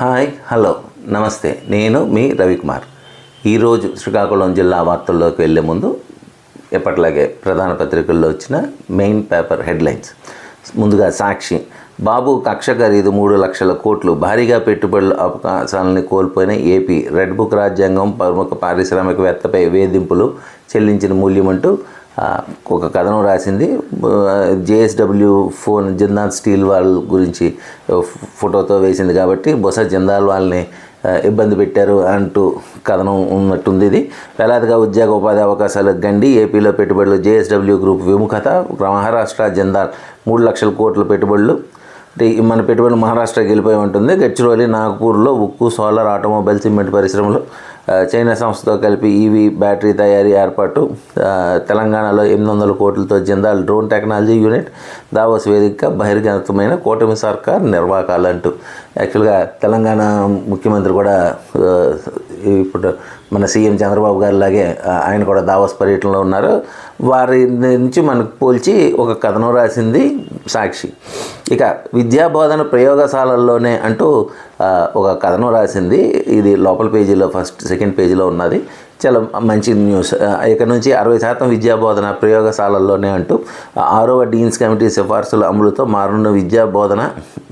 Hi hello నమస్తే. నేను మీ రవికుమార్. ఈరోజు శ్రీకాకుళం జిల్లా వార్తల్లోకి వెళ్ళే ముందు ఎప్పటిలాగే ప్రధాన పత్రికల్లో వచ్చిన మెయిన్ పేపర్ హెడ్లైన్స్. ముందుగా సాక్షి. బాబు కక్ష ఖరీదు మూడు లక్షల కోట్లు. భారీగా పెట్టుబడుల అవకాశాలని కోల్పోయిన ఏపీ రెడ్ బుక్ రాజ్యాంగం ప్రముఖ పారిశ్రామికవేత్తపై వేధింపులు చెల్లించిన మూల్యం అంటూ ఒక కథనం రాసింది. జేఎస్డబ్ల్యూ ఫోన్ జిందాల్ స్టీల్ వాళ్ళ గురించి ఫోటోతో వేసింది కాబట్టి బొస జిందాల్ వాళ్ళని ఇబ్బంది పెట్టారు అంటూ కథనం ఉన్నట్టుంది ఇది. వేలాదిగా ఉద్యోగ ఉపాధి అవకాశాలు గండి ఏపీలో పెట్టుబడులు. జేఎస్డబ్ల్యూ గ్రూప్ విముఖత మహారాష్ట్ర జిందాల్ మూడు లక్షల కోట్ల పెట్టుబడులు. మన పెట్టుబడులు మహారాష్ట్ర గెలిపోయి ఉంటుంది. గడ్చిరోలి నాగపూర్లో ఉక్కు సోలార్ ఆటోమొబైల్ సిమెంట్ పరిశ్రమలు చైనా సంస్థతో కలిపి ఈవీ బ్యాటరీ తయారీ ఏర్పాటు తెలంగాణలో ఎనిమిది వందల కోట్లతో Jindal drone technology unit Davos వేదికగా బహిర్గతమైన కూటమి సర్కార్ నిర్వాకాలు అంటూ యాక్చువల్గా తెలంగాణ ముఖ్యమంత్రి కూడా ఇప్పుడు మన సీఎం చంద్రబాబు గారి లాగే ఆయన కూడా దావోస్ పర్యటనలో ఉన్నారు. వారి నుంచి మనకు పోల్చి ఒక కథనం రాసింది సాక్షి. ఇక విద్యా బోధన ప్రయోగశాలల్లోనే అంటూ ఒక కథనం రాసింది. ఇది లోపల పేజీలో ఫస్ట్ సెకండ్ పేజీలో ఉన్నది. చాలా మంచి న్యూస్. ఆ, ఇక నుంచి అరవై శాతం విద్యా బోధన ప్రయోగశాలల్లోనే అంటూ ఆరవ డీన్స్ కమిటీ సిఫార్సుల అమలుతో మారున్న విద్యా బోధన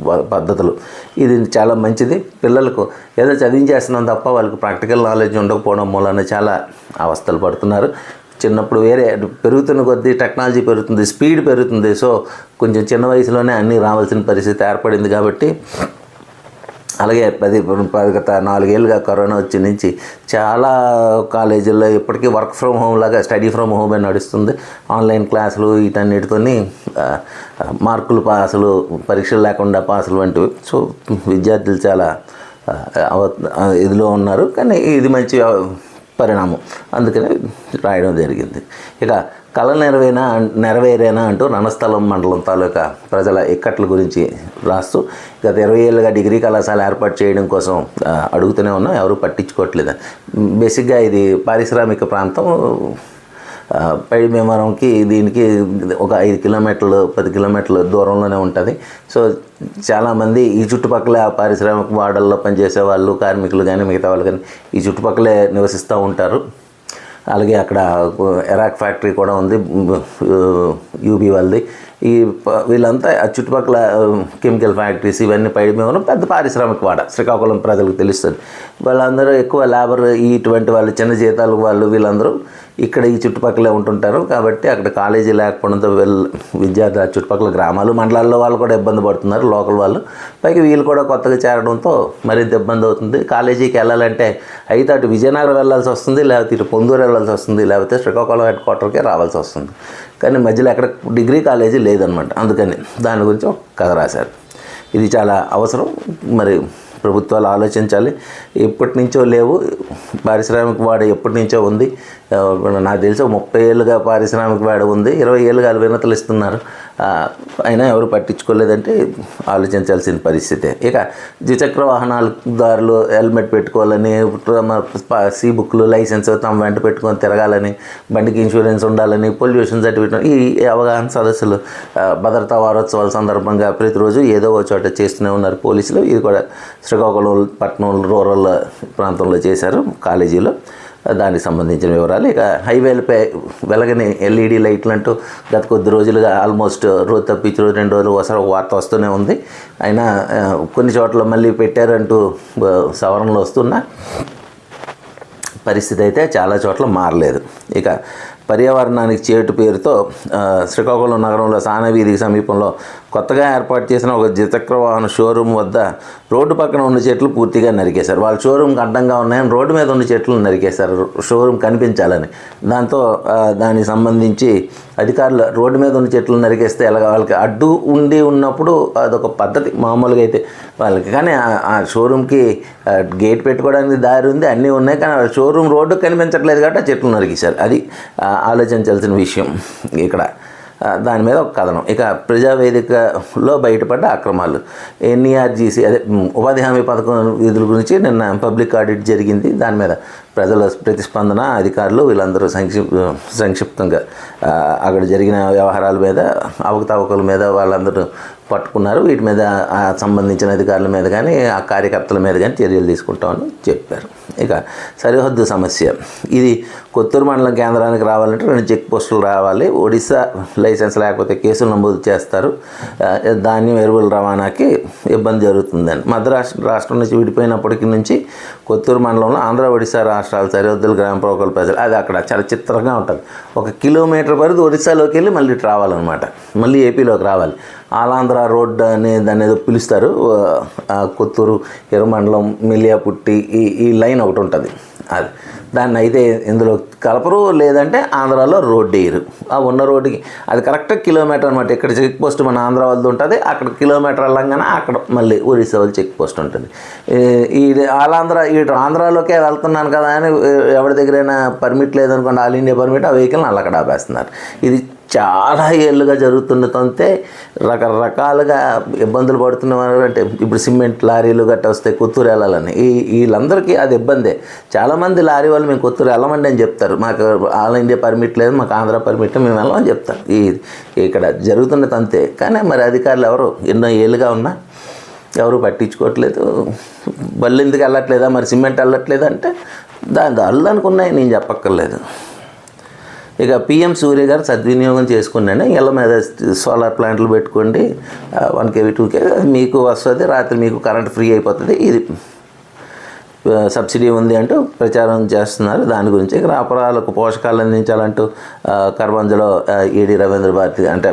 ప- పద్ధతులు. ఇది చాలా మంచిది. పిల్లలకు ఏదో చదివించేస్తున్నాం తప్ప వాళ్ళకి ప్రాక్టికల్ నాలెడ్జ్ ఉండకపోవడం మూలన చాలా అవస్థలు పడుతున్నారు. చిన్నప్పుడు వేరే పెరుగుతున్న కొద్దీ టెక్నాలజీ పెరుగుతుంది స్పీడ్ పెరుగుతుంది. సో కొంచెం చిన్న వయసులోనే అన్నీ రావాల్సిన పరిస్థితి ఏర్పడింది కాబట్టి అలాగే పది పది గత నాలుగేళ్ళుగా కరోనా వచ్చి నుంచి చాలా కాలేజీల్లో ఇప్పటికీ వర్క్ ఫ్రమ్ హోమ్ లాగా స్టడీ ఫ్రమ్ హోమే నడుస్తుంది. ఆన్లైన్ క్లాసులు వీటన్నిటితోని మార్కులు పాసులు పరీక్షలు లేకుండా పాసులు వంటివి. సో విద్యార్థులు చాలా ఇదిలో ఉన్నారు. కానీ ఇది మంచి పరిణామం. అందుకనే రాయడం జరిగింది. ఇక కళ నెరవేనా నెరవేరేనా అంటూ రణస్థలం మండలం తాలూకా ప్రజల ఇక్కట్ల గురించి రాస్తూ గత ఇరవై ఏళ్ళుగా డిగ్రీ కళాశాల ఏర్పాటు చేయడం కోసం అడుగుతూనే ఉన్నాం. ఎవరు పట్టించుకోవట్లేదు. బేసిక్గా ఇది పారిశ్రామిక ప్రాంతం పై పైడి మేమరంకి దీనికి ఒక ఐదు కిలోమీటర్లు పది కిలోమీటర్ల దూరంలోనే ఉంటుంది. సో చాలామంది ఈ చుట్టుపక్కల పారిశ్రామిక వాడల్లో పనిచేసే వాళ్ళు కార్మికులు కానీ మిగతా వాళ్ళు కానీ ఈ చుట్టుపక్కలే నివసిస్తూ ఉంటారు. అలాగే అక్కడ ఎరాక్ ఫ్యాక్టరీ కూడా ఉంది యూబీ వాళ్ళది. ఈ వీళ్ళంతా ఆ చుట్టుపక్కల కెమికల్ ఫ్యాక్టరీస్ ఇవన్నీ పై మేము పెద్ద పారిశ్రామిక వాడ శ్రీకాకుళం ప్రజలకు తెలుస్తుంది. వాళ్ళందరూ ఎక్కువ లేబర్ ఇటువంటి వాళ్ళు చిన్న జీతాలు వాళ్ళు వీళ్ళందరూ ఇక్కడ ఈ చుట్టుపక్కలే ఉంటుంటారు. కాబట్టి అక్కడ కాలేజీ లేకపోవడంతో వీళ్ళు విద్యార్థి ఆ చుట్టుపక్కల గ్రామాలు మండలాల్లో వాళ్ళు కూడా ఇబ్బంది పడుతున్నారు లోకల్ వాళ్ళు. పైకి వీళ్ళు కూడా కొత్తగా చేరడంతో మరింత ఇబ్బంది అవుతుంది. కాలేజీకి వెళ్ళాలంటే అయితే అటు విజయనగరం వెళ్ళాల్సి వస్తుంది లేకపోతే ఇటు పొందూరు వెళ్ళాల్సి వస్తుంది లేకపోతే శ్రీకాకుళం హెడ్ క్వార్టర్కే రావాల్సి వస్తుంది. కానీ మధ్యలో ఎక్కడ డిగ్రీ కాలేజీ లేదనమాట. అందుకని దాని గురించి ఒక కథ రాశారు. ఇది చాలా అవసరం. మరి ప్రభుత్వాలు ఆలోచించాలి. ఎప్పటి నుంచో లేవు. పారిశ్రామిక వాడ ఎప్పటి నుంచో ఉంది. నాకు తెలిసి ఒక ముప్పై ఏళ్ళుగా పారిశ్రామిక వాడు ఉంది. ఇరవై ఏళ్ళుగా వినతలు ఇస్తున్నారు. అయినా ఎవరు పట్టించుకోలేదంటే ఆలోచించాల్సిన పరిస్థితే. ఇక ద్విచక్ర వాహనాలదారులు హెల్మెట్ పెట్టుకోవాలని సీ బుక్లు లైసెన్స్ తమ వెంట పెట్టుకొని తిరగాలని బండికి ఇన్సూరెన్స్ ఉండాలని పొల్యూషన్ సర్టిఫికేట్ ఈ అవగాహన సదస్సులు భద్రతా వారోత్సవాల సందర్భంగా ప్రతిరోజు ఏదో ఒక చోట చేస్తూనే ఉన్నారు పోలీసులు. ఇది కూడా శ్రీకాకుళం పట్టణం రూరల్ ప్రాంతంలో చేశారు కాలేజీలో. దానికి సంబంధించిన వివరాలు. ఇక హైవేలపై వెలగని ఎల్ఈడి లైట్లు అంటూ గత కొద్ది రోజులుగా ఆల్మోస్ట్ రోజు తప్పించి రోజు రెండు రోజులు ఒకసారి ఒక వార్త వస్తూనే ఉంది. అయినా కొన్ని చోట్ల మళ్ళీ పెట్టారంటూ సవరణలు వస్తున్నా పరిస్థితి అయితే చాలా చోట్ల మారలేదు. ఇక పర్యావరణానికి చేటు పేరుతో శ్రీకాకుళం నగరంలో సానవీధికి సమీపంలో కొత్తగా ఏర్పాటు చేసిన ఒక ద్విచక్ర వాహన షోరూమ్ వద్ద రోడ్డు పక్కన ఉన్న చెట్లు పూర్తిగా నరికేశారు. వాళ్ళ షోరూమ్కి అడ్డంగా ఉన్నాయని రోడ్డు మీద ఉన్న చెట్లు నరికేశారు. షోరూమ్ కనిపించాలని. దాంతో దానికి సంబంధించి అధికారులు రోడ్డు మీద ఉన్న చెట్లు నరికేస్తే ఎలాగ వాళ్ళకి అడ్డు ఉండి ఉన్నప్పుడు అదొక పద్ధతి మామూలుగా అయితే వాళ్ళకి. కానీ ఆ- షోరూమ్కి గేట్ పెట్టుకోవడానికి దారి ఉంది అన్నీ ఉన్నాయి. కానీ ఆ షోరూమ్ రోడ్డు కనిపించట్లేదు కాబట్టి ఆ చెట్లు నరికేశారు. అది ఆలోచించాల్సిన విషయం ఇక్కడ. దాని మీద ఒక కథనం. ఇక ప్రజావేదికలో బయటపడ్డ అక్రమాలు. ఎన్ఈఆర్జీసీ అదే ఉపాధి హామీ పథకం విధుల గురించి నిన్న పబ్లిక్ ఆడిట్ జరిగింది. దాని మీద ప్రజల ప్రతిస్పందన అధికారులు వీళ్ళందరూ సంక్షిప్ సంక్షిప్తంగా అక్కడ జరిగిన వ్యవహారాల మీద అవకతవకల మీద వాళ్ళందరూ పట్టుకున్నారు. వీటి మీద సంబంధించిన అధికారుల మీద కానీ ఆ కార్యకర్తల మీద కానీ చర్యలు తీసుకుంటామని చెప్పారు. ఇక సరిహద్దు సమస్య. ఇది కొత్తూరు మండలం కేంద్రానికి రావాలంటే రెండు చెక్ పోస్టులు రావాలి. ఒడిశా లైసెన్స్ లేకపోతే కేసులు నమోదు చేస్తారు. ధాన్యం ఎరువుల రవాణాకి ఇబ్బంది జరుగుతుందని. మద్రాసు రాష్ట్రం నుంచి విడిపోయినప్పటికి నుంచి కొత్తూరు మండలంలో ఆంధ్ర ఒడిశా రాష్ట్రాల సరిహద్దులు గ్రామ ప్రజలు ప్రజలు అది అక్కడ చాలా చిత్రంగా ఉంటుంది. ఒక కిలోమీటర్ పరిధి ఒడిశాలోకి వెళ్ళి మళ్ళీ రావాలన్నమాట. మళ్ళీ ఏపీలోకి రావాలి. ఆలాంధ్ర రోడ్ అనే దాన్ని ఏదో పిలుస్తారు కొత్తూరు ఎర్రమండలం మిలియాపుట్టి ఈ ఈ లైన్ ఒకటి ఉంటుంది. అది. దాన్ని అయితే ఇందులో కలపరు లేదంటే ఆంధ్రాలో రోడ్డు వేయరు. ఆ ఉన్న రోడ్డుకి. అది కరెక్ట్ కిలోమీటర్ అనమాట ఇక్కడ చెక్ పోస్ట్ మన ఆంధ్ర వాళ్ళది ఉంటుంది అక్కడ కిలోమీటర్ వెళ్ళంగానే అక్కడ మళ్ళీ ఒరిస్సా వాళ్ళు చెక్ పోస్ట్ ఉంటుంది. ఈ- ఈ ఆలాంధ్ర ఇటు ఆంధ్రాలోకే వెళ్తున్నాను కదా అని ఎవరి దగ్గరైనా పర్మిట్ లేదనుకోండి ఆల్ ఇండియా పర్మిట్ ఆ వెహికల్ని అక్కడ ఆపేస్తున్నారు. ఇది చాలా ఏళ్ళుగా జరుగుతున్నదంతే రకరకాలుగా ఇబ్బందులు పడుతున్నవారు అంటే ఇప్పుడు సిమెంట్ లారీలు గట్ట వస్తే కొత్తూరు వెళ్ళాలని. ఈ వీళ్ళందరికీ అది ఇబ్బందే. చాలామంది లారీ వాళ్ళు మేము కొత్తూరు వెళ్ళమండి అని చెప్తారు. మాకు ఆల్ ఇండియా పర్మిట్ లేదు మాకు ఆంధ్ర పర్మిట్ మేము వెళ్ళమని చెప్తారు. ఈ ఇక్కడ జరుగుతున్నది అంతే కానీ మరి అధికారులు ఎవరు? ఎన్నో ఏళ్ళుగా ఉన్నా ఎవరు పట్టించుకోవట్లేదు. బళ్ళు ఎందుకు వెళ్ళట్లేదా? మరి సిమెంట్ వెళ్ళట్లేదు అంటే దాని దారులు ఉన్నాయి నేను చెప్పక్కర్లేదు. ఇక పిఎం సూర్య గారు సద్వినియోగం చేసుకున్నాను ఇళ్ళ మీద సోలార్ ప్లాంట్లు పెట్టుకోండి వన్ కేవీ టూ కేవీ మీకు వస్తుంది రాత్రి మీకు కరెంట్ ఫ్రీ అయిపోతుంది ఇది సబ్సిడీ ఉంది అంటూ ప్రచారం చేస్తున్నారు. దాని గురించి ఇక్కడ అపరాలకు పోషకాలు అందించాలంటూ కర్బంజలో ఈడి రవీంద్ర భారతి అంటే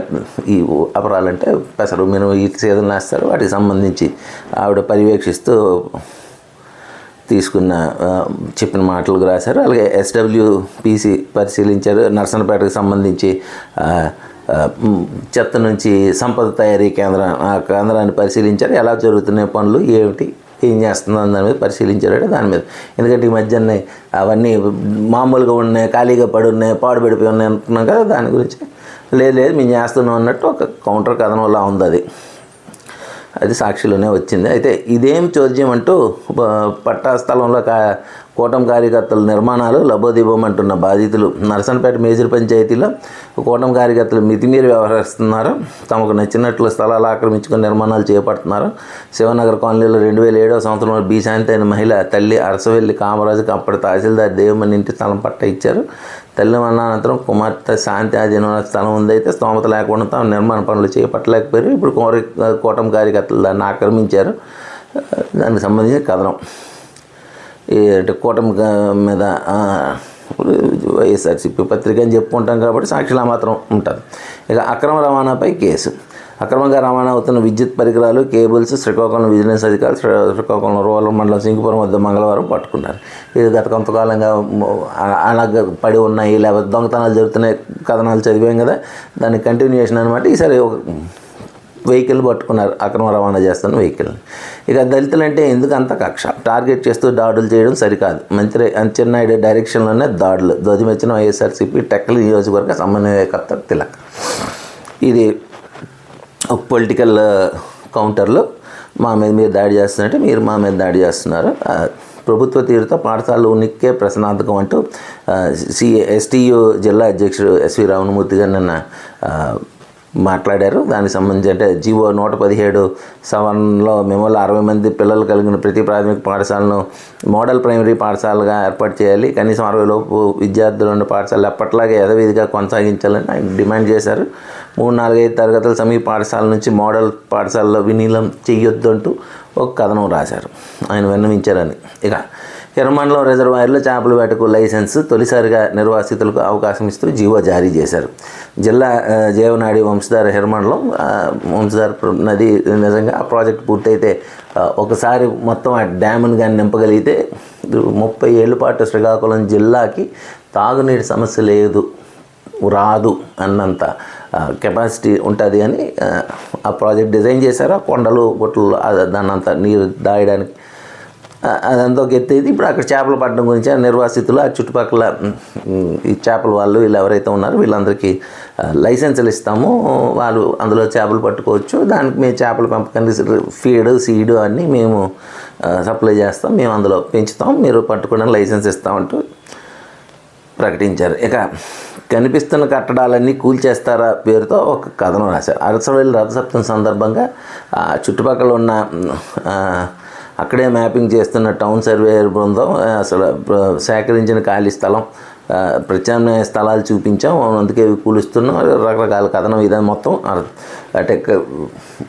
ఈ అపరాలు అంటే పెసరు మినుము ఈ సీజన్ వేస్తారు. వాటికి సంబంధించి ఆవిడ పర్యవేక్షిస్తూ తీసుకున్న చెప్పిన మాటలు రాశారు. అలాగే ఎస్డబ్ల్యూపిసి పరిశీలించారు. నర్సనపేటకు సంబంధించి చెత్త నుంచి సంపద తయారీ కేంద్రం ఆ కేంద్రాన్ని పరిశీలించారు. ఎలా జరుగుతున్నాయి పనులు ఏమిటి ఏం చేస్తుందని దాని మీద పరిశీలించారంటే దాని మీద. ఎందుకంటే ఈ మధ్యనే అవన్నీ మామూలుగా ఉన్నాయి ఖాళీగా పడి ఉన్నాయి పాడుపడిపోయి ఉన్నాయి అంటున్నాం కదా దాని గురించి. లేదు లేదు మేము చేస్తున్నాం అన్నట్టు ఒక కౌంటర్ కథనంలా ఉంది అది. అది సాక్షిలోనే వచ్చింది. అయితే ఇదేం చోద్యం అంటూ పట్టా స్థలంలో కా కూటం కార్యకర్తల నిర్మాణాలు లబోదిబోమంటున్న బాధితులు నరసనపేట మేజర్ పంచాయతీలో కూటం కార్యకర్తలు మితిమీరి వ్యవహరిస్తున్నారు. తమకు నచ్చినట్లు స్థలాలు ఆక్రమించుకుని నిర్మాణాలు చేపడుతున్నారు. శివనగర్ కాలనీలో రెండు వేల ఏడవ సంవత్సరంలో బి శాంతి అయిన మహిళ తల్లి అరసవెల్లి కామరాజుకి అప్పటి తహసీల్దార్ దేవమని ఇంటి స్థలం పట్ట ఇచ్చారు. అనంతరం కుమార్తె శాంతి ఆధీనంలో స్థలం ఉందైతే స్తోమత లేకుండా తాము నిర్మాణ పనులు చేపట్టలేకపోయారు ఇప్పుడు కోరి కూటమి కార్యకర్తలు దాన్ని ఆక్రమించారు. దానికి సంబంధించిన కథనం. ఈ కూటమి మీద ఆ, వైఎస్ఆర్సీపీ పత్రిక అని చెప్పుకుంటాం కాబట్టి సాక్షిలా మాత్రం ఉంటుంది ఇక అక్రమ రవాణాపై కేసు. అక్రమంగా రవాణా అవుతున్న విద్యుత్ పరికరాలు కేబుల్స్ శ్రీకాకుళం విజిలెన్స్ అధికారులు శ్రీకాకుళం రూరల్ మండలం సింగపురం వద్ద మంగళవారం పట్టుకున్నారు. ఇది గత కొంతకాలంగా అలా అలాగ పడి ఉన్నాయి లేకపోతే దొంగతనాలు జరుగుతున్నాయి కథనాలు చదివాం కదా. దాని కంటిన్యూషన్ అనమాట ఈసారి ఒక వెహికల్ పట్టుకున్నారు అక్రమ రవాణా చేస్తున్న వెహికల్. ఇక దళితులు అంటే ఎందుకు అంత కక్ష? టార్గెట్ చేస్తూ దాడులు చేయడం సరికాదు. మంత్రి అంచెన్నాయుడు డైరెక్షన్లోనే దాడులు. ధ్వజమెచ్చిన వైఎస్ఆర్సీపీ టెక్కల్ నియోజకవర్గ సమన్వయకర్త తిలక్. ఇది ఒక పొలిటికల్ కౌంటర్లో uh, మా మీద మీరు దాడి చేస్తున్నట్టే మీరు మా మీద దాడి చేస్తున్నారు. ప్రభుత్వ తీరుతో పాఠశాలలు ఉనికే ప్రశ్నార్థకం అంటూ సి ఎస్టీయు జిల్లా అధ్యక్షుడు ఎస్వి రావణమూర్తి గారు నిన్న మాట్లాడారు. దానికి సంబంధించి అంటే జీవో నూట పదిహేడు సవరణలో మెమోలో అరవై మంది పిల్లలు కలిగిన ప్రతి ప్రాథమిక పాఠశాలను మోడల్ ప్రైమరీ పాఠశాలగా ఏర్పాటు చేయాలి. కనీసం అరవై లోపు విద్యార్థులు ఉన్న పాఠశాలలు ఎప్పట్లాగే యథవిధిగా కొనసాగించాలని ఆయన డిమాండ్ చేశారు. మూడు నాలుగైదు తరగతుల సమీప పాఠశాల నుంచి మోడల్ పాఠశాలలో వినీలం చెయ్యొద్దు అంటూ ఒక కథనం రాశారు. ఆయన విన్నవించారని. ఇక ఎర్రమండలం రిజర్వాయర్లో చేపల వేటకు లైసెన్స్ తొలిసారిగా నిర్వాసితులకు అవకాశం ఇస్తూ జీవో జారీ చేశారు. జిల్లా జీవనాడి వంశధార ఎర్రమండలం వంశధార నది నిజంగా ఆ ప్రాజెక్ట్ పూర్తయితే ఒకసారి మొత్తం ఆ డ్యామ్ను కానీ నింపగలిగితే ముప్పై ఏళ్ళ పాటు శ్రీకాకుళం జిల్లాకి తాగునీటి సమస్య లేదు రాదు అన్నంత. కెపాసిటీ ఉంటుంది అని ఆ, ప్రాజెక్ట్ డిజైన్ చేశారు. ఆ కొండలు గుట్టలు ఆ- దాన్ని అంతా నీరు దాయడానికి అదంతా ఎత్తేది ఇప్పుడు అక్కడ చేపలు పట్టడం గురించి ఆ నిర్వాసితులు ఆ చుట్టుపక్కల ఈ చేపల వాళ్ళు వీళ్ళు ఎవరైతే ఉన్నారో వీళ్ళందరికీ లైసెన్సులు ఇస్తాము. వాళ్ళు అందులో చేపలు పట్టుకోవచ్చు. దానికి మేము చేపల పెంపకానికి ఫీడ్ సీడ్ అన్నీ మేము సప్లై చేస్తాం. మేము అందులో పెంచుతాం. మీరు పట్టుకోవడానికి లైసెన్స్ ఇస్తామంటూ ప్రకటించారు. ఇక కనిపిస్తున్న కట్టడాలన్నీ కూల్చేస్తారా పేరుతో ఒక కథనం రాశారు. అరసవెల్లి రథసప్తం సందర్భంగా చుట్టుపక్కల ఉన్న అక్కడే మ్యాపింగ్ చేస్తున్న టౌన్ సర్వేయర్ బృందం అసలు సేకరించిన ఖాళీ స్థలం ప్రత్యామ్నాయ స్థలాలు చూపించాం. అందుకే కూలుస్తున్నాం. రకరకాల కథనం ఇదని మొత్తం. అంటే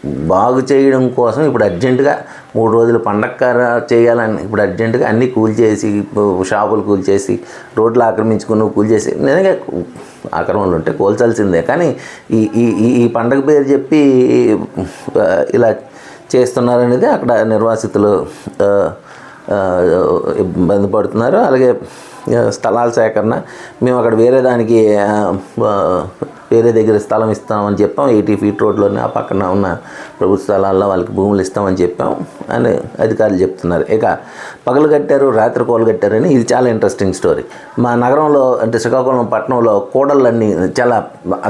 బాగు చేయడం కోసం ఇప్పుడు అర్జెంటుగా మూడు రోజులు పండగ చేయాలని ఇప్పుడు అర్జెంటుగా అన్నీ కూల్చేసి షాపులు కూల్చేసి రోడ్లు ఆక్రమించుకుని కూల్చేసి నిజంగా ఆక్రమణలు ఉంటే కూల్చాల్సిందే. కానీ ఈ ఈ ఈ- పండగ పేరు చెప్పి ఇలా చేస్తున్నారనేది అక్కడ నిర్వాసితులు ఇబ్బంది పడుతున్నారు. అలాగే స్థలాల సేకరణ మేము అక్కడ వేరే దానికి వేరే దగ్గర స్థలం ఇస్తామని చెప్పాం. ఎయిటీ ఫీట్ రోడ్లోనే ఆ పక్కన ఉన్న ప్రభుత్వ స్థలాల్లో వాళ్ళకి భూములు ఇస్తామని చెప్పాం అని అధికారులు చెప్తున్నారు. ఇక పగలు కట్టారు రాత్రి కోలు కట్టారని ఇది చాలా ఇంట్రెస్టింగ్ స్టోరీ మా నగరంలో అంటే శ్రీకాకుళం పట్టణంలో కూడళ్ళన్నీ చాలా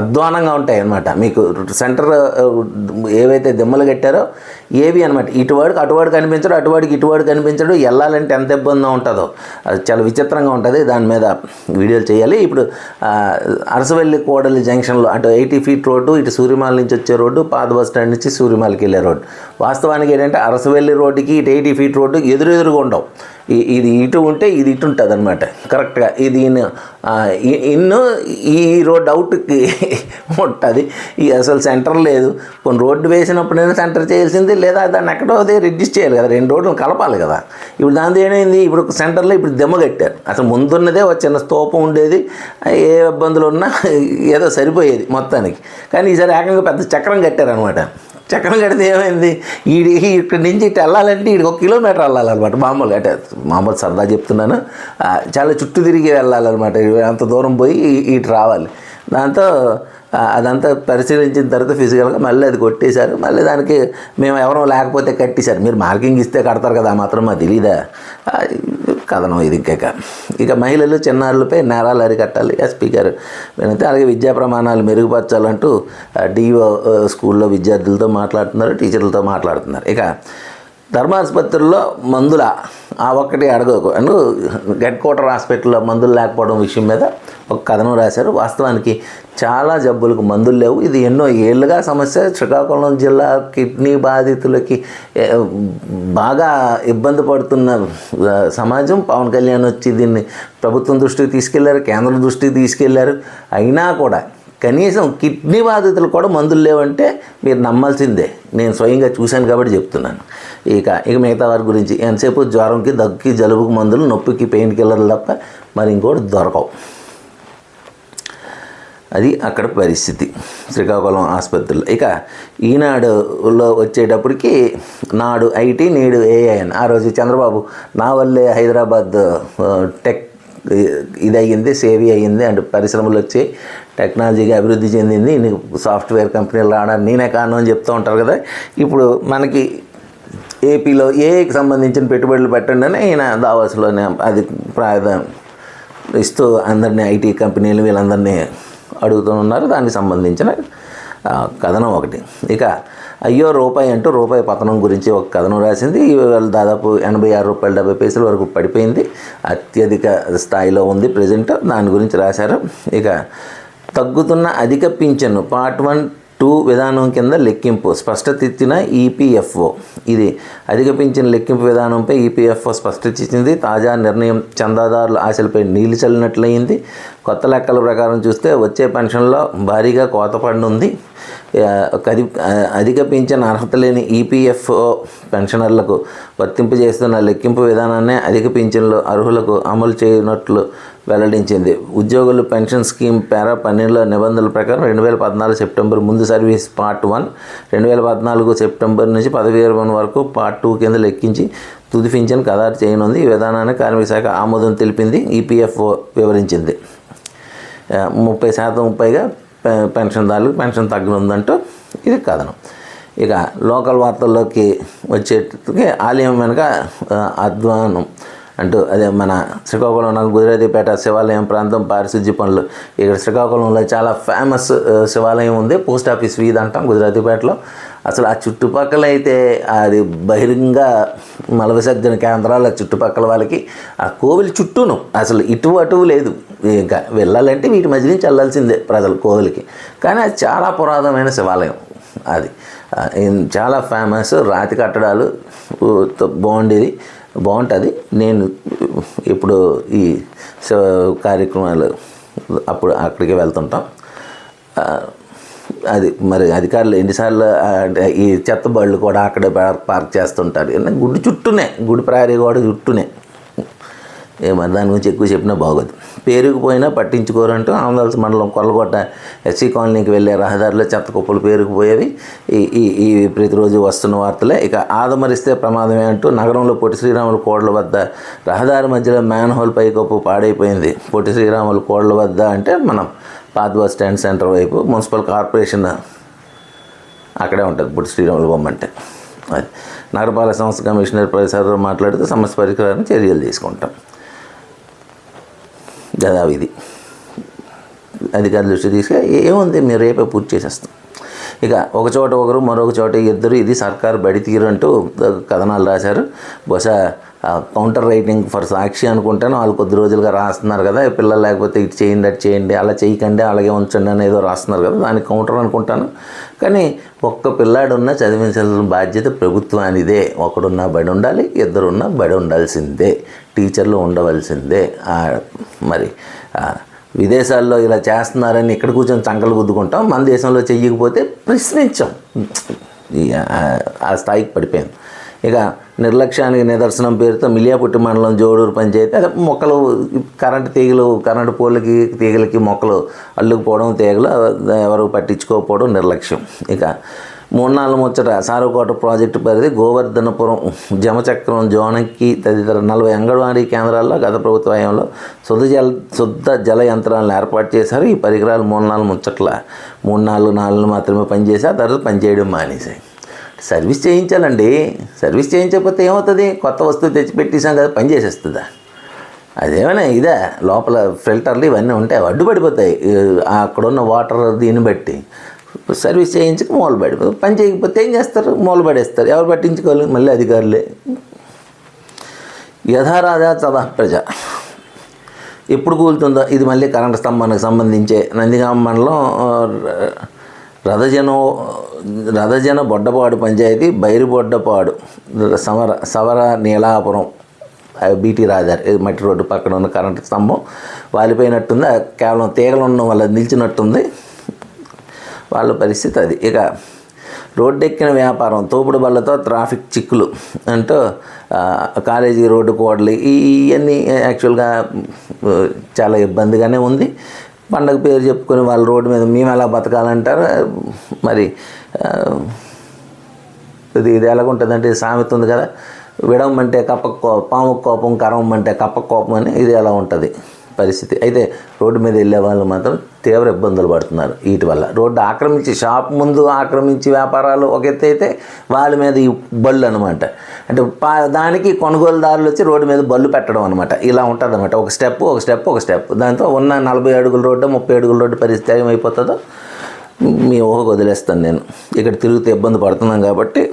అధ్వానంగా ఉంటాయి అన్నమాట. మీకు సెంటర్ ఏవైతే దిమ్మలు కట్టారో ఏవి అనమాట ఇటువాడికి అటువాడు కనిపించడు అటువాడికి ఇటువాడు కనిపించడు. వెళ్ళాలంటే ఎంత ఇబ్బందిగా ఉంటుందో. అది చాలా విచిత్రంగా ఉంటుంది. దాని మీద వీడియోలు చేయాలి. ఇప్పుడు అరసవల్లి కోడలి జంక్షన్లో అటు ఎయిటీ ఫీట్ రోడ్డు ఇటు సూర్యమాల నుంచి వచ్చే రోడ్డు పాత బస్ స్టాండ్ నుంచి తిరుమలకి వెళ్ళే రోడ్డు. వాస్తవానికి ఏంటంటే అరసవెల్లి రోడ్డుకి ఇటు ఎయిటీ ఫీట్ రోడ్డు ఎదురెదురుగా ఉండవు. ఇది ఇటు ఉంటే ఇది ఇటు ఉంటుంది అనమాట కరెక్ట్గా ఇది ఇన్ను ఈ రోడ్ అవుట్కి ఉంటుంది. ఈ అసలు సెంటర్ లేదు. కొన్ని రోడ్డు వేసినప్పుడైనా సెంటర్ చేయాల్సింది లేదా దాన్ని ఎక్కడో అదే రిడ్యూస్ చేయాలి కదా. రెండు రోడ్లు కలపాలి కదా. ఇప్పుడు దాని ఏమైంది? ఇప్పుడు సెంటర్లో ఇప్పుడు దెమ్మ కట్టారు. అసలు ముందున్నదే ఒక చిన్న స్తూపం ఉండేది. ఏ ఇబ్బందులు ఉన్నా ఏదో సరిపోయేది మొత్తానికి. కానీ ఈసారి ఏకంగా పెద్ద చక్రం కట్టారనమాట చక్రం కడితే ఏమైంది? ఈడి ఇక్కడి నుంచి ఇటు వెళ్ళాలంటే ఈడికి ఒక కిలోమీటర్ వెళ్ళాలన్నమాట మామూలుగా అంటే మామూలు సరదా చెప్తున్నాను. చాలా చుట్టూ తిరిగి వెళ్ళాలన్నమాట. అంత దూరం పోయి ఇటు రావాలి. దాంతో అదంతా పరిశీలించిన తర్వాత ఫిజికల్గా మళ్ళీ అది కొట్టేశారు. మళ్ళీ దానికి మేము ఎవరో లేకపోతే కట్టేశారు. మీరు మార్కింగ్ ఇస్తే కడతారు కదా మాత్రం మాకు తెలీదా? కథనం ఇది ఇంకా ఇక మహిళలు చిన్నారులపై నేరాలు అరికట్టాలి ఎస్పీ గారు వినతి అలాగే విద్యా ప్రమాణాలు మెరుగుపరచాలంటూ డిఓ స్కూల్లో విద్యార్థులతో మాట్లాడుతున్నారు టీచర్లతో మాట్లాడుతున్నారు. ఇక ధర్మాసుపత్రుల్లో మందుల ఆ ఒక్కటి అడగకు. అండ్ గెడ్ క్వార్టర్ హాస్పిటల్లో మందులు లేకపోవడం విషయం మీద ఒక కథనం రాశారు. వాస్తవానికి చాలా జబ్బులకు మందులు లేవు. ఇది ఎన్నో ఏళ్ళుగా సమస్య. శ్రీకాకుళం జిల్లా కిడ్నీ బాధితులకి బాగా ఇబ్బంది పడుతున్న సమాజం పవన్ కళ్యాణ్ వచ్చి దీన్ని ప్రభుత్వం దృష్టికి తీసుకెళ్ళారు కేంద్రం దృష్టికి తీసుకెళ్ళారు. అయినా కూడా కనీసం కిడ్నీ బాధితులు కూడా మందులు లేవంటే మీరు నమ్మాల్సిందే. నేను స్వయంగా చూశాను కాబట్టి చెప్తున్నాను. ఇక ఇక మిగతా వారి గురించి ఎంతసేపు జ్వరంకి దగ్గుకి జలుబుకి మందులు నొప్పికి పెయిన్ కిల్లర్లు తప్ప మరి ఇంకోటి దొరకవు. అది అక్కడ పరిస్థితి. శ్రీకాకుళం ఆసుపత్రిలో. ఇక ఈనాడులో వచ్చేటప్పటికి నాడు ఐటీ నేడు ఏఐఎన్. ఆ రోజు చంద్రబాబు నా వల్లే హైదరాబాద్ టెక్ ఇది అయ్యింది సేవి అయ్యింది అండ్ పరిశ్రమలు వచ్చి టెక్నాలజీగా అభివృద్ధి చెందింది. నీకు సాఫ్ట్వేర్ కంపెనీలు రావడానికి నేనే కాను అని చెప్తూ ఉంటారు కదా. ఇప్పుడు మనకి ఏపీలో ఏఏకి సంబంధించిన పెట్టుబడులు పెట్టండి అని ఈయన దావాసులోనే అది ప్రాధాన్యం ఇస్తూ అందరినీ ఐటీ కంపెనీలు వీళ్ళందరినీ అడుగుతూ ఉన్నారు. దానికి సంబంధించిన ఆ, కథనం ఒకటి. ఇక అయ్యో రూపాయి అంటూ రూపాయి పతనం గురించి ఒక కథనం రాసింది. ఇవాళ దాదాపు ఎనభై ఆరు రూపాయలు డెబ్బై పైసల వరకు పడిపోయింది. అత్యధిక స్థాయిలో ఉంది ప్రజెంట్. దాని గురించి రాశారు. ఇక తగ్గుతున్న అధిక పింఛను పార్ట్ వన్ టూ విధానం కింద లెక్కింపు స్పష్టత ఇచ్చిన ఈపీఎఫ్ఓ ఇది అధిక పింఛన్ లెక్కింపు విధానంపై ఈపీఎఫ్ఓ స్పష్టత ఇచ్చింది తాజా నిర్ణయం చందాదారుల ఆశలపై నీళ్ళు చల్లినట్లయింది. కొత్త లెక్కల ప్రకారం చూస్తే వచ్చే పెన్షన్లో భారీగా కోత పడనుంది అది అధిక పింఛన్ అర్హత లేని ఈపీఎఫ్ఓ పెన్షనర్లకు వర్తింపజేస్తున్న లెక్కింపు విధానాన్ని అధిక పింఛన్లు అర్హులకు అమలు చేయనట్లు వెల్లడించింది. ఉద్యోగులు పెన్షన్ స్కీమ్ పేర పన్నెండులో నిబంధనల ప్రకారం రెండు వేల పద్నాలుగు సెప్టెంబర్ ముందు సర్వీస్ పార్ట్ వన్ రెండు వేల పద్నాలుగు సెప్టెంబర్ నుంచి పదవి ఇరవై వరకు పార్ట్ టూ కింద లెక్కించి తుది పింఛన్ కదారు చేయనుంది. ఈ విధానాన్ని కార్మిక శాఖ ఆమోదం తెలిపింది ఈపీఎఫ్ఓ వివరించింది. ముప్పై శాతం పైగా పెన్షన్దారులకు పెన్షన్ తగ్గనుందంటూ ఇది కథనం. ఇక లోకల్ వార్తల్లోకి వచ్చేటికి ఆలయం వెనుక అధ్వానం అంటూ అదే మన శ్రీకాకుళం నాకు గుజరాతీపేట శివాలయం ప్రాంతం పారిశుద్ధ్య పనులు. ఇక్కడ శ్రీకాకుళంలో చాలా ఫేమస్ శివాలయం ఉంది. పోస్ట్ ఆఫీస్ వీధి అంటాం గుజరాతీపేటలో. అసలు ఆ చుట్టుపక్కల అయితే అది బహిరంగ మల విసర్జన కేంద్రాల చుట్టుపక్కల వాళ్ళకి ఆ కోవిల్ చుట్టూను. అసలు ఇటు అటు లేదు. ఇంకా వెళ్ళాలంటే వీటి మధ్య నుంచి వెళ్ళాల్సిందే ప్రజలు కోవలికి కానీ అది చాలా పురాతనమైన శివాలయం అది. చాలా ఫేమస్ రాతి కట్టడాలు బాగుండేది బాగుంటుంది. నేను ఇప్పుడు ఈ కార్యక్రమాలు అప్పుడు అక్కడికి వెళ్తుంటాం. అది మరి అధికారులు ఎన్నిసార్లు అంటే ఈ చెత్త బళ్ళు కూడా అక్కడే పార్క్ చేస్తుంటారు. గుడి చుట్టూనే గుడి ప్రహరీ కూడా చుట్టూనే. మరి దాని గురించి ఎక్కువ చెప్పినా బాగోదు. పేరుకుపోయినా పట్టించుకోరంటూ ఆంధ్రవలస మండలం కొల్లగొట్ట ఎస్సీ కాలనీకి వెళ్ళే రహదారిలో చెత్త కుప్పలు పేరుకుపోయేవి ఈ ఈ ఈ ప్రతిరోజు వస్తున్న వార్తలే. ఇక ఆదమరిస్తే ప్రమాదమే అంటూ నగరంలో పొట్టి శ్రీరాములు కోడల వద్ద రహదారి మధ్యలో మ్యాన్ హోల్ పైకప్పు పాడైపోయింది. పొట్టి శ్రీరాములు కోడల వద్ద అంటే మనం పాత బస్ స్టాండ్ సెంటర్ వైపు మున్సిపల్ కార్పొరేషన్ అక్కడే ఉంటుంది పొట్టి శ్రీరాములు బొమ్మ అంటే. అది. నగరపాలక సంస్థ కమిషనర్ పరిసరాలు మాట్లాడుతూ సమస్య పరిష్కారానికి చర్యలు తీసుకుంటాం. యథావిధి అధికారుల దృష్టి తీసుకు ఏముంది? మీరు రేపే పూర్తి చేసేస్తాం ఇక ఒక చోట ఒకరు మరొక చోట ఇద్దరు ఇది సర్కారు బడి తీరు అంటూ కథనాలు రాశారు. బహుశా కౌంటర్ రైటింగ్ ఫర్ సాక్షి అనుకుంటాను వాళ్ళు కొద్ది రోజులుగా రాస్తున్నారు కదా. పిల్లలు లేకపోతే ఇటు చేయండి అటు చేయండి అలా చేయకండి అలాగే ఉంచండి అని ఏదో రాస్తున్నారు కదా. దానికి కౌంటర్ అనుకుంటాను. కానీ ఒక్క పిల్లాడున్నా చదివించాల్సిన బాధ్యత ప్రభుత్వానిదే. ఒకడున్న బడి ఉండాలి ఇద్దరున్నా బడి ఉండాల్సిందే. టీచర్లు ఉండవలసిందే. మరి విదేశాల్లో ఇలా చేస్తున్నారని ఇక్కడ కూర్చొని చంకలు గుద్దుకుంటాం. మన దేశంలో చెయ్యకపోతే ప్రశ్నించాం. ఆ, ఆ స్థాయికి పడిపోయాం. ఇక నిర్లక్ష్యానికి నిదర్శనం పేరుతో మిలియాపుట్టి మండలం జోడూరు పంచాయతీ. అదే మొక్కలు కరెంటు తీగలు కరెంటు పోల్కి తీగలకి మొక్కలు అల్లుకుపోవడం తీగలు ఎవరు పట్టించుకోకపోవడం నిర్లక్ష్యం. ఇక మూడు నాలుగు ముచ్చట సారుకోట ప్రాజెక్టు పరిధి గోవర్ధనపురం జమచక్రం జోనకి తదితర నలభై అంగన్వాడీ కేంద్రాల్లో గత ప్రభుత్వ హయాంలో శుద్ధ జల శుద్ధ జల యంత్రాలను ఏర్పాటు చేశారు. ఈ పరికరాలు మూడు నాలుగు ముచ్చట్ల మూడు నాలుగు నాలుగు మాత్రమే పనిచేసి ఆ తర్వాత పనిచేయడం మానేశాయి. సర్వీస్ చేయించాలండి. సర్వీస్ చేయించకపోతే ఏమవుతుంది? కొత్త వస్తువు తెచ్చిపెట్టేసాం కదా పని చేసేస్తుందా? అదేమైనా ఇదే? లోపల ఫిల్టర్లు ఇవన్నీ ఉంటాయి అడ్డుపడిపోతాయి. అక్కడున్న వాటర్ దీన్ని బట్టి. సర్వీస్ చేయించక మూల పని చేయకపోతే ఏం చేస్తారు? మూల పడేస్తారు. ఎవరు పట్టించుకోవాలి? మళ్ళీ అధికారులే. యథారాజా చదా ప్రజ. ఎప్పుడు కూలుతుందో ఇది మళ్ళీ కరెంటు స్తంభానికి సంబంధించే నందిగామ మండలం రథజనో రథజన బొడ్డపాడు పంచాయతీ బైరుబొడ్డపాడు సమర సవర నీలాపురం బీటీ రాజారు ఇది మట్టి రోడ్డు పక్కన ఉన్న కరెంటు స్తంభం. వాలిపోయినట్టుంది ఆ కేవలం తీగలు ఉండడం వల్ల నిలిచినట్టుంది. వాళ్ళ పరిస్థితి అది. ఇక రోడ్డెక్కిన వ్యాపారం తోపుడు బళ్ళతో ట్రాఫిక్ చిక్కులు అంటూ కాలేజీ రోడ్డు కోడలు ఇవన్నీ యాక్చువల్గా చాలా ఇబ్బందిగానే ఉంది. పండగ పేరు చెప్పుకొని వాళ్ళ రోడ్డు మీద మేము ఎలా బతకాలంటారు? మరి ఇది ఇది ఎలాగుంటుందంటే ఇది సామెత ఉంది కదా విడవమంటే కప్ప కో- పాము కోపం కరవమంటే కప్ప కోపం అని ఇది ఎలా ఉంటుంది? పరిస్థితి. అయితే రోడ్డు మీద వెళ్ళే వాళ్ళు మాత్రం తీవ్ర ఇబ్బందులు పడుతున్నారు వీటి వల్ల. రోడ్డు ఆక్రమించి షాప్ ముందు ఆక్రమించి వ్యాపారాలు ఒక ఎత్తు అయితే వాళ్ళ మీద ఈ బళ్ళు అనమాట అంటే పా దానికి కొనుగోలుదారులు వచ్చి రోడ్డు మీద బళ్ళు పెట్టడం అనమాట ఇలా ఉంటుంది అనమాట ఒక స్టెప్ ఒక స్టెప్ ఒక స్టెప్. దాంతో ఉన్న నలభై అడుగుల రోడ్డు ముప్పై అడుగుల రోడ్డు పరిస్థితి ఏమైపోతుందో మీ ఊహకు వదిలేస్తాను నేను. ఇక్కడ తిరుగుతూ ఇబ్బంది పడుతున్నాం కాబట్టి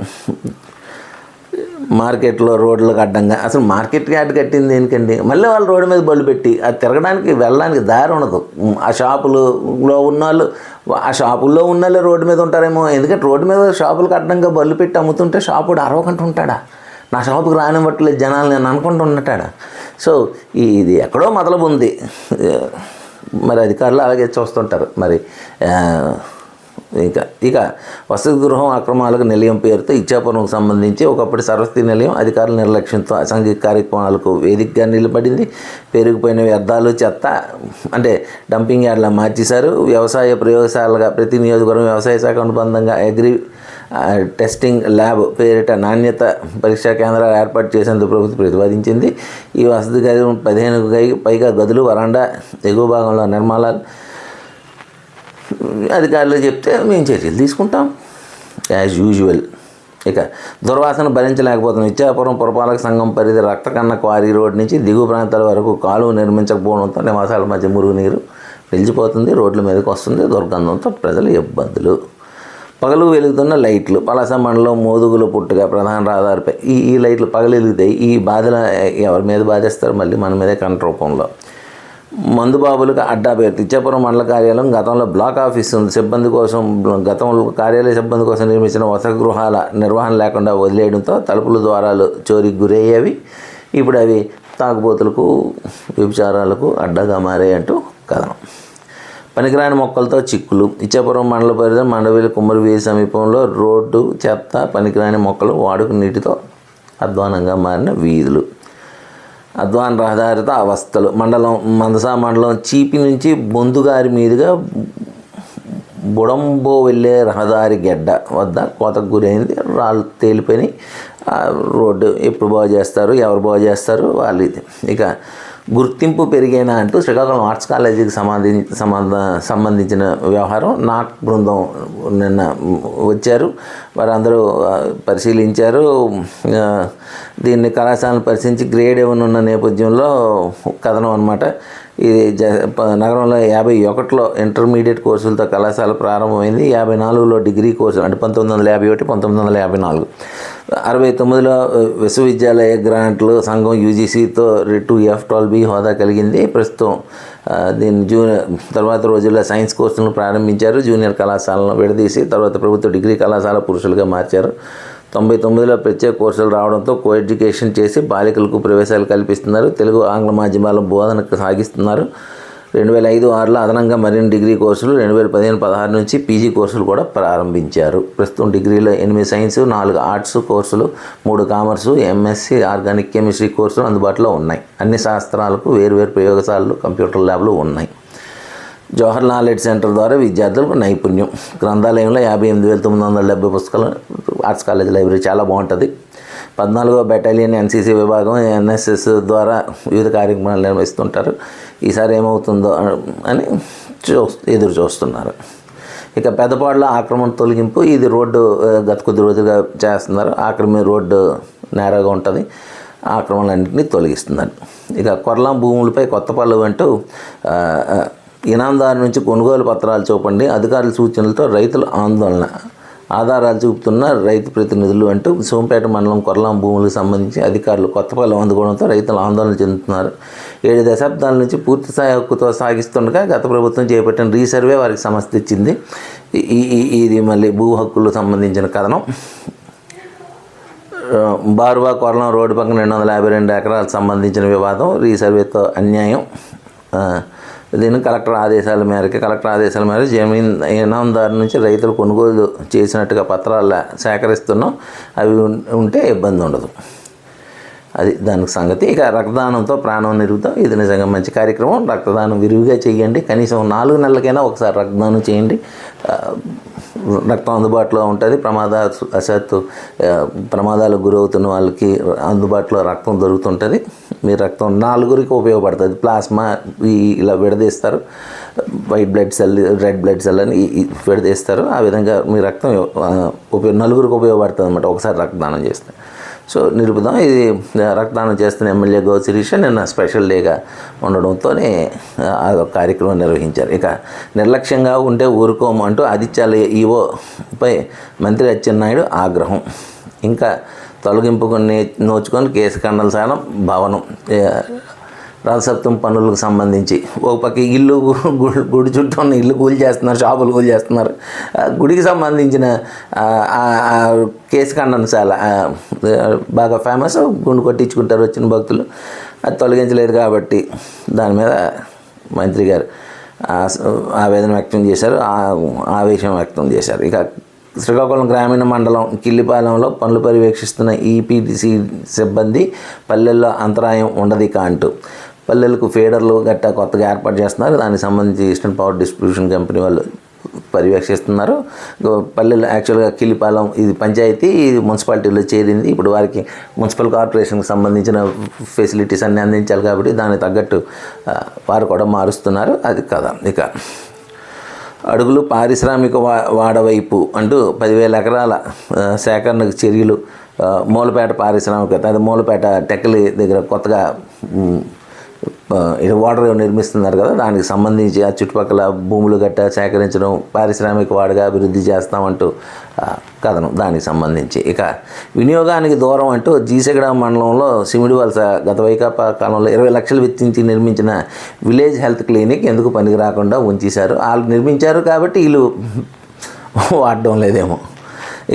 మార్కెట్లో రోడ్లకు అడ్డంగా. అసలు మార్కెట్ యార్డ్ కట్టింది దేనికండి? మళ్ళీ వాళ్ళు రోడ్డు మీద బళ్ళు పెట్టి అది తిరగడానికి వెళ్ళడానికి దారి ఉండదు. ఆ షాపులలో ఉన్న వాళ్ళు ఆ షాపుల్లో ఉన్న వాళ్ళే రోడ్డు మీద ఉంటారేమో. ఎందుకంటే రోడ్డు మీద షాపులకు అడ్డంగా బళ్ళు పెట్టి అమ్ముతుంటే షాపుడు అరవకంట ఉంటాడా? నా షాపుకి రానివ్వట్లేదు జనాలు నేను అనుకుంటూ ఉన్నటాడా సో ఇది ఎక్కడో మొదలబుంది. మరి అధికారులు అలాగే చూస్తుంటారు. మరి ఇక ఇక వసతి గృహం అక్రమాలకు నిలయం పేరుతో ఇచ్చాపురంకు సంబంధించి ఒకప్పటి సరస్వతి నిలయం అధికారుల నిర్లక్ష్యంతో అసాంఘిక కార్యక్రమాలకు వేదికగా నిలబడింది. పెరిగిపోయిన వ్యర్థాలు చెత్త అంటే డంపింగ్ యార్డ్లా మార్చేశారు. వ్యవసాయ ప్రయోగశాలగా ప్రతి నియోజకవర్గం వ్యవసాయ శాఖ అనుబంధంగా అగ్రి టెస్టింగ్ ల్యాబ్ పేరిట నాణ్యత పరీక్షా కేంద్రాలు ఏర్పాటు చేసేందుకు ప్రభుత్వం ప్రతిపాదించింది. ఈ వసతి గది పదిహేను పైగా గదులు వరండా ఎగువ భాగంలో నిర్మాణాలు అధికారులు చెప్తే మేము చర్యలు తీసుకుంటాం. యాజ్ యూజువల్ ఇక దుర్వాసన భరించలేకపోతున్నాం. ఇచ్చాపురం పురపాలక సంఘం పరిధి రక్తకన్న క్వారీ రోడ్ నుంచి దిగువ ప్రాంతాల వరకు కాలువ నిర్మించకపోవడంతో నివాసాల మధ్య మురుగునీరు నిలిచిపోతుంది. రోడ్ల మీదకి వస్తుంది. దుర్గంధంతో ప్రజలు ఇబ్బందులు. పగలు వెలుగుతున్న లైట్లు. పలాస మండలం మోదుగులు పుట్టుగా ప్రధాన రహదారిపై ఈ ఈ లైట్లు పగలు వెలుగుతాయి ఈ బాధలు ఎవరి మీద బాధేస్తారు? మళ్ళీ మన మీదే కంట రూపంలో మందుబాబులకు అడ్డా పేరు. తిచ్చాపురం మండల కార్యాలయం గతంలో బ్లాక్ ఆఫీస్ ఉంది. సిబ్బంది కోసం గతంలో కార్యాలయ సిబ్బంది కోసం నిర్మించిన వసతి గృహాల నిర్వహణ లేకుండా వదిలేయడంతో తలుపుల ద్వారాలు చోరీకి గురయ్యేవి. ఇప్పుడు అవి తాగుబోతులకు వ్యభిచారాలకు అడ్డగా మారాయి అంటూ కథనం. పనికిరాని మొక్కలతో చిక్కులు. ఇచ్చాపురం మండల పరిధి మండవేలి కుమ్మరివీధి సమీపంలో రోడ్డు చెత్త పనికిరాని మొక్కలు వాడుక నీటితో అధ్వానంగా మారిన వీధులు. అద్వాన్ రహదారితో అవస్థలు. మండలం మందసా మండలం చీపి నుంచి బొందుగారి మీదుగా బుడంబో వెళ్ళే రహదారి గెడ్డ వద్ద కోతకు గురైంది. రాళ్ళు తేలిపోయి రోడ్డు ఎప్పుడు బాగు చేస్తారు? ఎవరు బాగు చేస్తారు? వాళ్ళు ఇది. ఇక గుర్తింపు పెరిగేనా అంటూ శ్రీకాకుళం ఆర్ట్స్ కాలేజీకి సంబంధించి సంబంధ సంబంధించిన వ్యవహారం నాక్ బృందం నిన్న వచ్చారు. వారందరూ పరిశీలించారు. దీన్ని కళాశాలను పరిశీలించి గ్రేడ్ ఏమైనా ఉన్న నేపథ్యంలో కథనం అనమాట ఇది జ నగరంలో యాభై ఒకటిలో ఇంటర్మీడియట్ కోర్సులతో కళాశాల ప్రారంభమైంది. యాభై నాలుగులో డిగ్రీ కోర్సు అంటే పంతొమ్మిది వందల యాభై ఒకటి పంతొమ్మిది వందల యాభై నాలుగు. అరవై తొమ్మిదిలో విశ్వవిద్యాలయ గ్రాంట్లు సంఘం యూజీసీతో టూ ఎఫ్ ట్వెల్వ్ బి హోదా కలిగింది. ప్రస్తుతం దీని దీన్ని జూనియర్ తర్వాత రోజుల్లో సైన్స్ కోర్సులను ప్రారంభించారు. జూనియర్ కళాశాలను విడదీసి తర్వాత ప్రభుత్వ డిగ్రీ కళాశాల పురుషులుగా మార్చారు. తొంభై తొమ్మిదిలో ప్రత్యేక కోర్సులు రావడంతో కో ఎడ్యుకేషన్ చేసి బాలికలకు ప్రవేశాలు కల్పిస్తున్నారు. తెలుగు ఆంగ్ల మాధ్యమాల బోధన సాగిస్తున్నారు. రెండు వేల ఐదు ఆరులో అదనంగా మరిన్ని డిగ్రీ కోర్సులు రెండు వేల పదిహేను పదహారు నుంచి పీజీ కోర్సులు కూడా ప్రారంభించారు. ప్రస్తుతం డిగ్రీలో ఎనిమిది సైన్స్ నాలుగు ఆర్ట్స్ కోర్సులు మూడు కామర్సు ఎంఎస్సి ఆర్గానిక్ కెమిస్ట్రీ కోర్సులు అందుబాటులో ఉన్నాయి. అన్ని శాస్త్రాలకు వేరువేరు ప్రయోగశాలలు కంప్యూటర్ ల్యాబ్లు ఉన్నాయి. జవహర్ నాలెడ్జ్ సెంటర్ ద్వారా విద్యార్థులకు నైపుణ్యం. గ్రంథాలయంలో యాభై ఎనిమిది వేల తొమ్మిది వందల డెబ్బై పుస్తకాలు ఆర్ట్స్ కాలేజ్ లైబ్రరీ చాలా బాగుంటుంది. పద్నాలుగో బెటాలియన్ ఎన్సీసీ విభాగం ఎన్ఎస్ఎస్ ద్వారా వివిధ కార్యక్రమాలు నిర్వహిస్తుంటారు. ఈసారి ఏమవుతుందో అని చూ ఎదురు చూస్తున్నారు. ఇక పెద్దపాడులో ఆక్రమణ తొలగింపు ఇది రోడ్డు గత కొద్ది రోజులుగా చేస్తున్నారు. ఆక్రమణ రోడ్డు నేరగా ఉంటుంది. ఆక్రమణలన్నింటినీ తొలగిస్తున్నారు. ఇక కొరలాం భూములపై కొత్త పళ్ళు అంటూ ఆ, ఇనాందారు నుంచి కొనుగోలు పత్రాలు చూపండి అధికారుల సూచనలతో రైతుల ఆందోళన ఆధారాలు చూపుతున్న రైతు ప్రతినిధులు అంటూ సోంపేట మండలం కొరలాం భూములకు సంబంధించి అధికారులు కొత్త అందుకోవడంతో రైతులు ఆందోళన చెందుతున్నారు. ఏడు దశాబ్దాల నుంచి పూర్తి స్థాయి హక్కుతో సాగిస్తుండగా గత ప్రభుత్వం చేపట్టిన రీసర్వే వారికి సమస్య ఇచ్చింది ఈ ఈ- ఇది మళ్ళీ భూ హక్కులకు సంబంధించిన కథనం. బారువా కొరలం రోడ్డు పక్కన రెండు వందల యాభై రెండు ఎకరాలకు సంబంధించిన వివాదం రీసర్వేతో అన్యాయం. దీన్ని కలెక్టర్ ఆదేశాల మేరకు కలెక్టర్ ఆదేశాల మేరకు జమీన్ ఇనాందారు నుంచి రైతులు కొనుగోలు చేసినట్టుగా పత్రాలు సేకరిస్తున్నాం. అవి ఉం- ఉంటే ఇబ్బంది ఉండదు. అది దానికి సంగతి. ఇక రక్తదానంతో ప్రాణం నిరుగుతాం ఇది నిజంగా మంచి కార్యక్రమం. రక్తదానం విరివిగా చేయండి. కనీసం నాలుగు నెలలకైనా ఒకసారి రక్తదానం చేయండి. రక్తం అందుబాటులో ఉంటుంది. ప్రమాద అసత్తు ప్రమాదాలకు గురవుతున్న వాళ్ళకి అందుబాటులో రక్తం దొరుకుతుంటుంది. మీ రక్తం నాలుగురికి ఉపయోగపడుతుంది. ప్లాస్మా ఈ ఇలా విడదీస్తారు. White blood cell red blood cell అని విడదీస్తారు. ఆ విధంగా మీ రక్తం ఉపయోగ నలుగురికి ఉపయోగపడుతుంది అనమాట ఒకసారి రక్తదానం చేస్తే. సో నిలుపుదాం ఇది రక్తదానం చేస్తున్న ఎమ్మెల్యే గౌ శిరీష నిన్న స్పెషల్ డేగా ఉండడంతోనే ఆ కార్యక్రమం నిర్వహించారు. ఇక నిర్లక్ష్యంగా ఉంటే ఊరుకోము అంటూ ఆదిత్యాల ఈవోపై మంత్రి అచ్చెన్నాయుడు ఆగ్రహం. ఇంకా తొలగింపుకుని నోచుకొని కేసు ఖండన భవనం. రథసప్తం పనులకు సంబంధించి. ఒక పక్క ఇల్లు గుడి చుట్టూ ఉన్న ఇల్లు కూలి చేస్తున్నారు షాపులు కూలి చేస్తున్నారు. గుడికి సంబంధించిన కేసు ఖండనశాల బాగా ఫేమస్. గుండు కొట్టించుకుంటారు వచ్చిన భక్తులు. అది తొలగించలేదు కాబట్టి దాని మీద మంత్రి గారు ఆవేదన వ్యక్తం చేశారు ఆవేశం వ్యక్తం చేశారు. ఇక శ్రీకాకుళం గ్రామీణ మండలం కిల్లిపాలెంలో పనులు పర్యవేక్షిస్తున్న ఈపీటీసీ సిబ్బంది పల్లెల్లో అంతరాయం ఉండదు కాంటూ అంటూ. పల్లెలకు ఫీడర్లు గట్టా కొత్తగా ఏర్పాటు చేస్తున్నారు. దానికి సంబంధించి ఈస్టర్న్ పవర్ డిస్ట్రిబ్యూషన్ కంపెనీ వాళ్ళు పర్యవేక్షిస్తున్నారు. పల్లెలు యాక్చువల్గా కిల్లిపాలెం ఇది పంచాయతీ ఇది మున్సిపాలిటీలో చేరింది. ఇప్పుడు వారికి మున్సిపల్ కార్పొరేషన్కి సంబంధించిన ఫెసిలిటీస్ అన్నీ అందించాలి కాబట్టి దానికి తగ్గట్టు వారు కూడా మారుస్తున్నారు. అది కదా ఇక అడుగులు పారిశ్రామిక వా వాడవైపు అంటూ పదివేల ఎకరాల సేకరణకు చర్యలు మూలపేట పారిశ్రామికత అది మూలపేట టెక్కలి దగ్గర కొత్తగా ఇది వాటర్ నిర్మిస్తున్నారు కదా దానికి సంబంధించి ఆ చుట్టుపక్కల భూములు గట్ట సేకరించడం పారిశ్రామిక వాడుగా అభివృద్ధి చేస్తామంటూ కథనం దానికి సంబంధించి. ఇక వినియోగానికి దూరం అంటూ జీసగడ మండలంలో సిమిడి వలస గత వైకాపా కాలంలో ఇరవై లక్షలు వెచ్చించి నిర్మించిన విలేజ్ హెల్త్ క్లినిక్ ఎందుకు పనికి రాకుండా ఉంచేశారు? వాళ్ళు నిర్మించారు కాబట్టి వీళ్ళు వాడడం లేదేమో.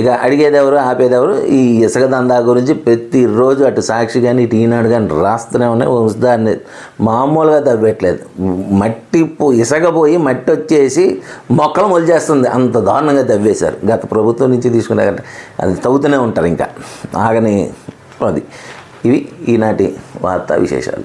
ఇక అడిగేదెవరు ఆపేదెవరు? ఈ ఇసుక దందా గురించి ప్రతిరోజు అటు సాక్షి కానీ ఇటు ఈనాడు కానీ రాస్తూనే ఉన్నాయి. ఉంచుదాన్ని మామూలుగా తవ్వట్లేదు మట్టి పో ఇసుక పోయి మట్టి వచ్చేసి మొక్కలు మొలిచేస్తుంది. అంత దారుణంగా తవ్వేశారు. గత ప్రభుత్వం నుంచి తీసుకునే కంటే అది తవ్వుతూనే ఉంటారు ఇంకా. ఆగని అది. ఇవి ఈనాటి వార్తా విశేషాలు.